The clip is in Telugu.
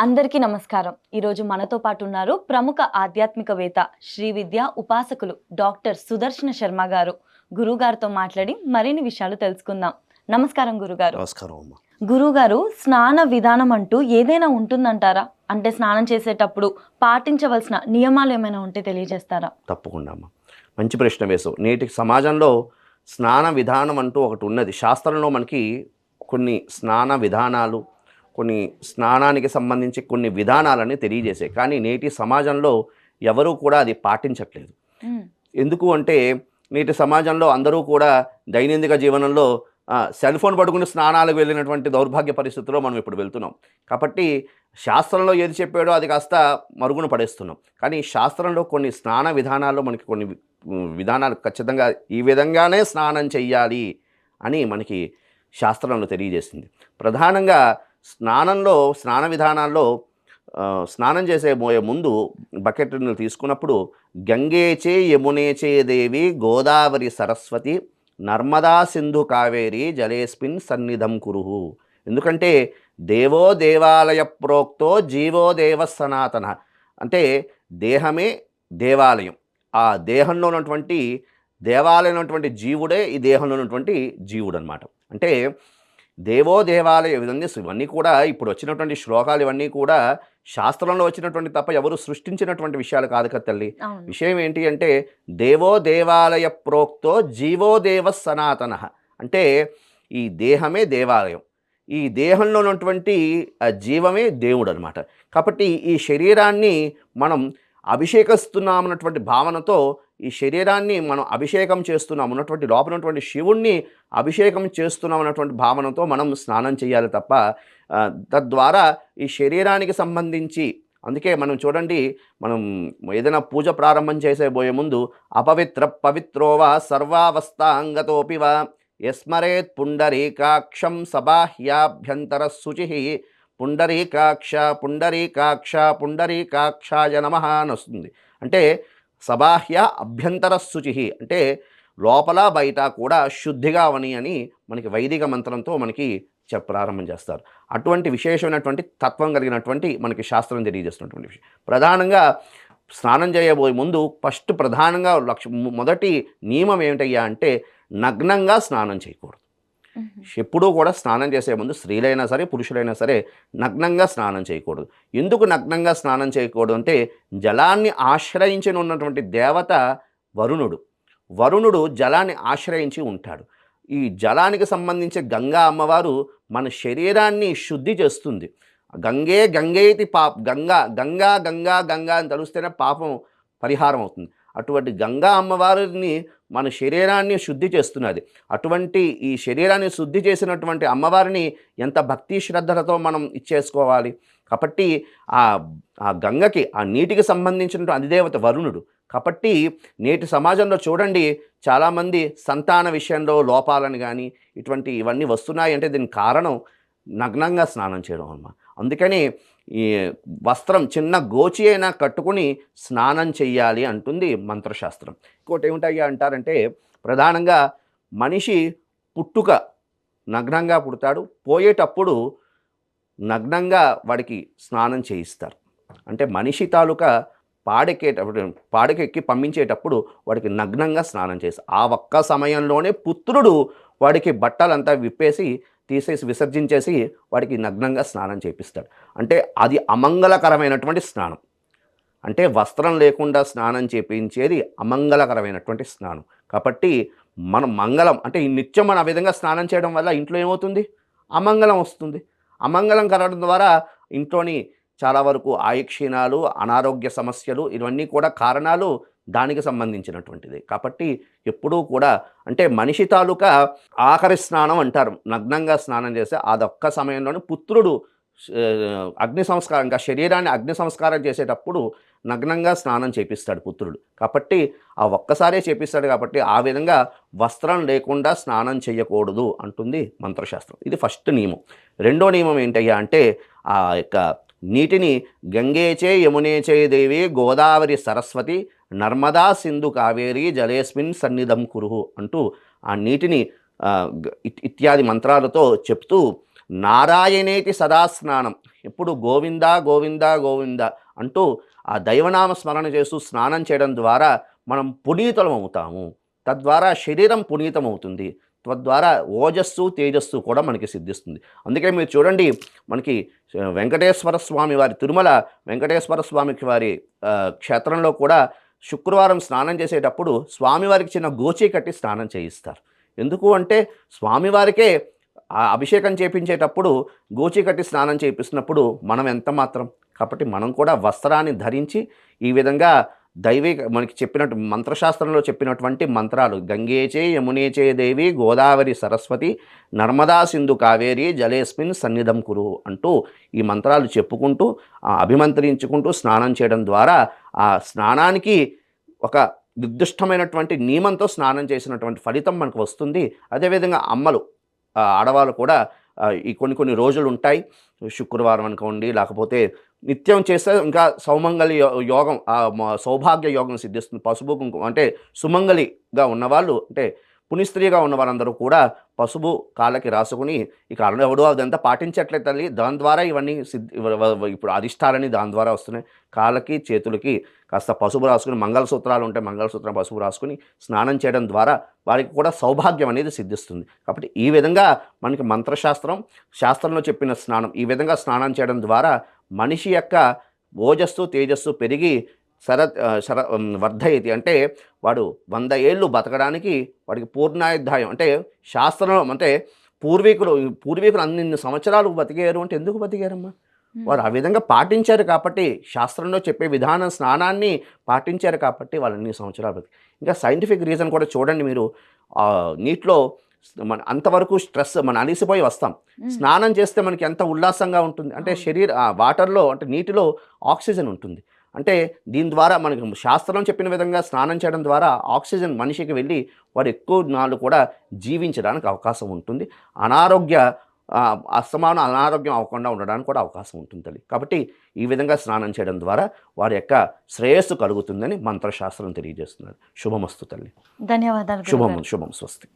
అందరికీ నమస్కారం. ఈరోజు మనతో పాటు ఉన్నారు ప్రముఖ ఆధ్యాత్మికవేత్త శ్రీ విద్య ఉపాసకులు డాక్టర్ సుదర్శన శర్మ గారు. గురుగారితో మాట్లాడి మరిన్ని విషయాలు తెలుసుకుందాం. నమస్కారం గురుగారు. నమస్కారం గురుగారు స్నాన విధానం అంటూ ఏదైనా ఉంటుందంటారా? అంటే స్నానం చేసేటప్పుడు పాటించవలసిన నియమాలు ఏమైనా ఉంటే తెలియజేస్తారా? తప్పకుండా అమ్మ. మంచి ప్రశ్న వేసావు నేటి సమాజంలో స్నాన విధానం అంటూ ఒకటి ఉన్నది. శాస్త్రంలో మనకి కొన్ని స్నాన విధానాలు కొన్ని స్నానానికి సంబంధించి కొన్ని విధానాలని తెలియజేసాయి కానీ నేటి సమాజంలో ఎవరూ కూడా అది పాటించట్లేదు. ఎందుకు అంటే నేటి సమాజంలో అందరూ కూడా దైనందిక జీవనంలో సెల్ ఫోన్ పట్టుకుని స్నానాలకు వెళ్ళినటువంటి దౌర్భాగ్య పరిస్థితిలో మనం ఇప్పుడు వెళ్తున్నాం. కాబట్టి శాస్త్రంలో ఏది చెప్పాడో అది కాస్త మరుగున పడేస్తున్నాం. కానీ శాస్త్రంలో కొన్ని స్నాన విధానాల్లో మనకి కొన్ని విధానాలు ఖచ్చితంగా ఈ విధంగానే స్నానం చెయ్యాలి అని మనకి శాస్త్రంలో తెలియజేసింది. ప్రధానంగా స్నానంలో స్నాన విధానాల్లో స్నానం చేసే పోయే ముందు బకెట్ను తీసుకున్నప్పుడు గంగేచే యమునేచే దేవి గోదావరి సరస్వతి నర్మదా సింధు కావేరి జలేస్మిన్ సన్నిధం కురుహు. ఎందుకంటే దేవో దేవాలయ ప్రోక్తో జీవో దేవ సనాతన. అంటే దేహమే దేవాలయం. ఆ దేహంలో ఉన్నటువంటి దేవాలయం ఉన్నటువంటి జీవుడే ఈ దేహంలో ఉన్నటువంటి జీవుడు అనమాట అంటే దేవో దేవాలయ ఇవన్నీ ఇవన్నీ కూడా ఇప్పుడు వచ్చినటువంటి శ్లోకాలు ఇవన్నీ కూడా శాస్త్రంలో వచ్చినటువంటి తప్ప ఎవరు సృష్టించినటువంటి విషయాలు కాదు కదా తల్లి. విషయం ఏంటి అంటే దేవో దేవాలయ ప్రోక్తో జీవో దేవ సనాతన. అంటే ఈ దేహమే దేవాలయం. ఈ దేహంలో ఉన్నటువంటి జీవమే దేవుడు అనమాట కాబట్టి ఈ శరీరాన్ని మనం అభిషేకిస్తున్నామన్నటువంటి భావనతో ఈ శరీరాన్ని మనం అభిషేకం చేస్తున్నాం. ఉన్నటువంటి లోపల ఉన్నటువంటి శివుణ్ణి అభిషేకం చేస్తున్నాం అన్నటువంటి భావనతో మనం స్నానం చేయాలి తప్ప తద్వారా ఈ శరీరానికి సంబంధించి అందుకే మనం చూడండి మనం ఏదైనా పూజ ప్రారంభం చేసే పోయే ముందు అపవిత్ర పవిత్రోవా సర్వావస్థాంగతోపివ ఎస్మరేత్ యస్మరేత్ పుండరీకాక్షం సబాహ్యాభ్యంతర శుచి పుండరీకాక్ష పుండరీకాక్ష పుండరీకాక్షాయ నమ అని వస్తుంది. అంటే సబాహ్య అభ్యంతర శుచి అంటే లోపల బయట కూడా శుద్ధిగా అవని అని మనకి వైదిక మంత్రంతో మనకి చె ప్రారంభం చేస్తారు. అటువంటి విశేషమైనటువంటి తత్వం కలిగినటువంటి మనకి శాస్త్రం తెలియజేస్తున్నటువంటి విషయం. ప్రధానంగా స్నానం చేయబోయే ముందు ఫస్ట్ ప్రధానంగా లక్ష మొదటి నియమం ఏమిటయ్యా అంటే నగ్నంగా స్నానం చేయకూడదు. ఎప్పుడూ కూడా స్నానం చేసే ముందు స్త్రీలైనా సరే పురుషులైనా సరే నగ్నంగా స్నానం చేయకూడదు. ఎందుకు నగ్నంగా స్నానం చేయకూడదు అంటే జలాన్ని ఆశ్రయించిన ఉన్నటువంటి దేవత వరుణుడు. వరుణుడు జలాన్ని ఆశ్రయించి ఉంటాడు. ఈ జలానికి సంబంధించి గంగా అమ్మవారు మన శరీరాన్ని శుద్ధి చేస్తుంది. గంగే గంగేతి పాప గంగా గంగా గంగా గంగా అని తలుస్తేనే పాపం పరిహారం అవుతుంది. అటువంటి గంగా అమ్మవారిని మన శరీరాన్ని శుద్ధి చేస్తున్నది. అటువంటి ఈ శరీరాన్ని శుద్ధి చేసినటువంటి అమ్మవారిని ఎంత భక్తి శ్రద్ధలతో మనం ఇచ్చేసుకోవాలి? కాబట్టి ఆ ఆ గంగకి ఆ నీటికి సంబంధించినటువంటి అధిదేవత వరుణుడు. కాబట్టి నేటి సమాజంలో చూడండి చాలామంది సంతాన విషయంలో లోపాలను కానీ ఇటువంటి ఇవన్నీ వస్తున్నాయి అంటే దీనికి కారణం నగ్నంగా స్నానం చేయడం అన్నమాట. అందుకని ఈ వస్త్రం చిన్న గోచి అయినా కట్టుకుని స్నానం చెయ్యాలి అంటుంది మంత్రశాస్త్రం. ఇంకోటి ఏమిటాయి అంటారంటే ప్రధానంగా మనిషి పుట్టుక నగ్నంగా పుడతాడు. పోయేటప్పుడు నగ్నంగా వాడికి స్నానం చేయిస్తారు. అంటే మనిషి తాలూకా పాడెక్కేటప్పుడు పాడకెక్కి పంపించేటప్పుడు వాడికి నగ్నంగా స్నానం చేస్తారు ఆ ఒక్క సమయంలోనే పుత్రుడు వాడికి బట్టలంతా విప్పేసి తీసేసి విసర్జించేసి వాడికి నగ్నంగా స్నానం చేపిస్తాడు. అంటే అది అమంగళకరమైనటువంటి స్నానం. అంటే వస్త్రం లేకుండా స్నానం చేపించేది అమంగళకరమైనటువంటి స్నానం. కాబట్టి మనం మంగళం అంటే ఈ నిత్యం మనం ఆ విధంగా స్నానం చేయడం వల్ల ఇంట్లో ఏమవుతుంది? అమంగళం వస్తుంది. అమంగళం కలగడం ద్వారా ఇంట్లోని చాలా వరకు ఆయుక్షీణాలు అనారోగ్య సమస్యలు ఇవన్నీ కూడా కారణాలు దానికి సంబంధించినటువంటిది. కాబట్టి ఎప్పుడూ కూడా అంటే మనిషి తాలూకా ఆఖరి స్నానం అంటారు. నగ్నంగా స్నానం చేస్తే అదొక్క సమయంలోనే పుత్రుడు అగ్ని సంస్కారం ఇంకా శరీరాన్ని అగ్ని సంస్కారం చేసేటప్పుడు నగ్నంగా స్నానం చేపిస్తాడు పుత్రుడు. కాబట్టి ఆ ఒక్కసారే చేపిస్తాడు కాబట్టి ఆ విధంగా వస్త్రం లేకుండా స్నానం చేయకూడదు అంటుంది మంత్రశాస్త్రం. ఇది ఫస్ట్ నియమం. రెండో నియమం ఏంటయ్యా అంటే ఆ యొక్క నీటిని గంగేచే యమునేచే దేవి గోదావరి సరస్వతి నర్మదా సింధు కావేరి జలేస్మిన్ సన్నిధం కురుహు అంటూ ఆ నీటిని ఇత్యాది మంత్రాలతో చెప్తూ నారాయణేటి సదా స్నానం ఎప్పుడు గోవిందా గోవిందా గోవింద అంటూ ఆ దైవనామ స్మరణ చేస్తూ స్నానం చేయడం ద్వారా మనం పునీతులం అవుతాము తద్వారా శరీరం పునీతమవుతుంది. తద్వారా ఓజస్సు తేజస్సు కూడా మనకి సిద్ధిస్తుంది. అందుకే మీరు చూడండి మనకి వెంకటేశ్వర స్వామి వారి తిరుమల వెంకటేశ్వర స్వామికి వారి క్షేత్రంలో కూడా శుక్రవారం స్నానం చేసేటప్పుడు స్వామివారికి చిన్న గోచి కట్టి స్నానం చేయిస్తారు. ఎందుకు అంటే స్వామివారికే ఆ అభిషేకం చేపించేటప్పుడు గోచి కట్టి స్నానం చేపిస్తున్నప్పుడు మనం ఎంత మాత్రం కాబట్టి మనం కూడా వస్త్రాన్ని ధరించి ఈ విధంగా దైవిక మనకి చెప్పినట్టు మంత్రశాస్త్రంలో చెప్పినటువంటి మంత్రాలు గంగేచే యమునేచే దేవి గోదావరి సరస్వతి నర్మదా సింధు కావేరి జలేస్మిన్ సన్నిధం కురు అంటూ ఈ మంత్రాలు చెప్పుకుంటూ అభిమంత్రించుకుంటూ స్నానం చేయడం ద్వారా ఆ స్నానానికి ఒక నిర్దిష్టమైనటువంటి నియమంతో స్నానం చేసినటువంటి ఫలితం మనకు వస్తుంది. అదేవిధంగా అమ్మలు ఆడవాళ్ళు కూడా ఈ కొన్ని కొన్ని రోజులు ఉంటాయి. శుక్రవారం అనుకోండి లేకపోతే నిత్యం చేస్తే ఇంకా సౌమంగళి యో- యోగం సౌభాగ్య యోగం సిద్ధిస్తుంది. పసుపు కుంకుమ అంటే సుమంగళిగా ఉన్నవాళ్ళు అంటే పునిస్త్రీగా ఉన్న వారందరూ కూడా పసుపు కాళ్ళకి రాసుకుని ఇక అలా ఎవడో అదంతా పాటించట్లే తల్లి. దాని ద్వారా ఇవన్నీ సిద్ధి ఇప్పుడు అధిష్టాలని దాని ద్వారా వస్తున్నాయి. కాళ్ళకి చేతులకి కాస్త పసుపు రాసుకుని మంగళసూత్రాలు ఉంటే మంగళసూత్రం పసుపు రాసుకుని స్నానం చేయడం ద్వారా వారికి కూడా సౌభాగ్యం అనేది సిద్ధిస్తుంది. కాబట్టి ఈ విధంగా మనకి మంత్రశాస్త్రం శాస్త్రంలో చెప్పిన స్నానం ఈ విధంగా స్నానం చేయడం ద్వారా మనిషి యొక్క ఓజస్సు తేజస్సు పెరిగి శర ఆ, శర వర్ధయతి. అంటే వాడు వంద ఏళ్ళు బతకడానికి వాడికి పూర్ణాయుద్ధాయం. అంటే శాస్త్రంలో అంటే పూర్వీకులు పూర్వీకులు అన్ని సంవత్సరాలు బతికారు అంటే ఎందుకు బతికారమ్మా? వారు ఆ విధంగా పాటించారు కాబట్టి శాస్త్రంలో చెప్పే విధానం స్నానాన్ని పాటించారు కాబట్టి వాళ్ళు అన్ని సంవత్సరాలు బతికి. ఇంకా సైంటిఫిక్ రీజన్ కూడా చూడండి మీరు. నీటిలో మన అంతవరకు స్ట్రెస్ మనం అలిసిపోయి వస్తాం. స్నానం చేస్తే మనకి ఎంత ఉల్లాసంగా ఉంటుంది. అంటే. శరీర వాటర్లో అంటే నీటిలో ఆక్సిజన్ ఉంటుంది. అంటే దీని ద్వారా మనకి శాస్త్రం చెప్పిన విధంగా స్నానం చేయడం ద్వారా ఆక్సిజన్ మనిషికి వెళ్ళి వాడు ఎక్కువ నాళ్ళు కూడా జీవించడానికి అవకాశం ఉంటుంది. అనారోగ్య అస్తమానం అనారోగ్యం అవ్వకుండా ఉండడానికి కూడా అవకాశం ఉంటుంది కాబట్టి ఈ విధంగా స్నానం చేయడం ద్వారా వారి యొక్క శ్రేయస్సు కలుగుతుందని మంత్రశాస్త్రం తెలియజేస్తున్నారు శుభమస్తు తల్లి. ధన్యవాదాలు శుభం. శుభం స్వస్తి.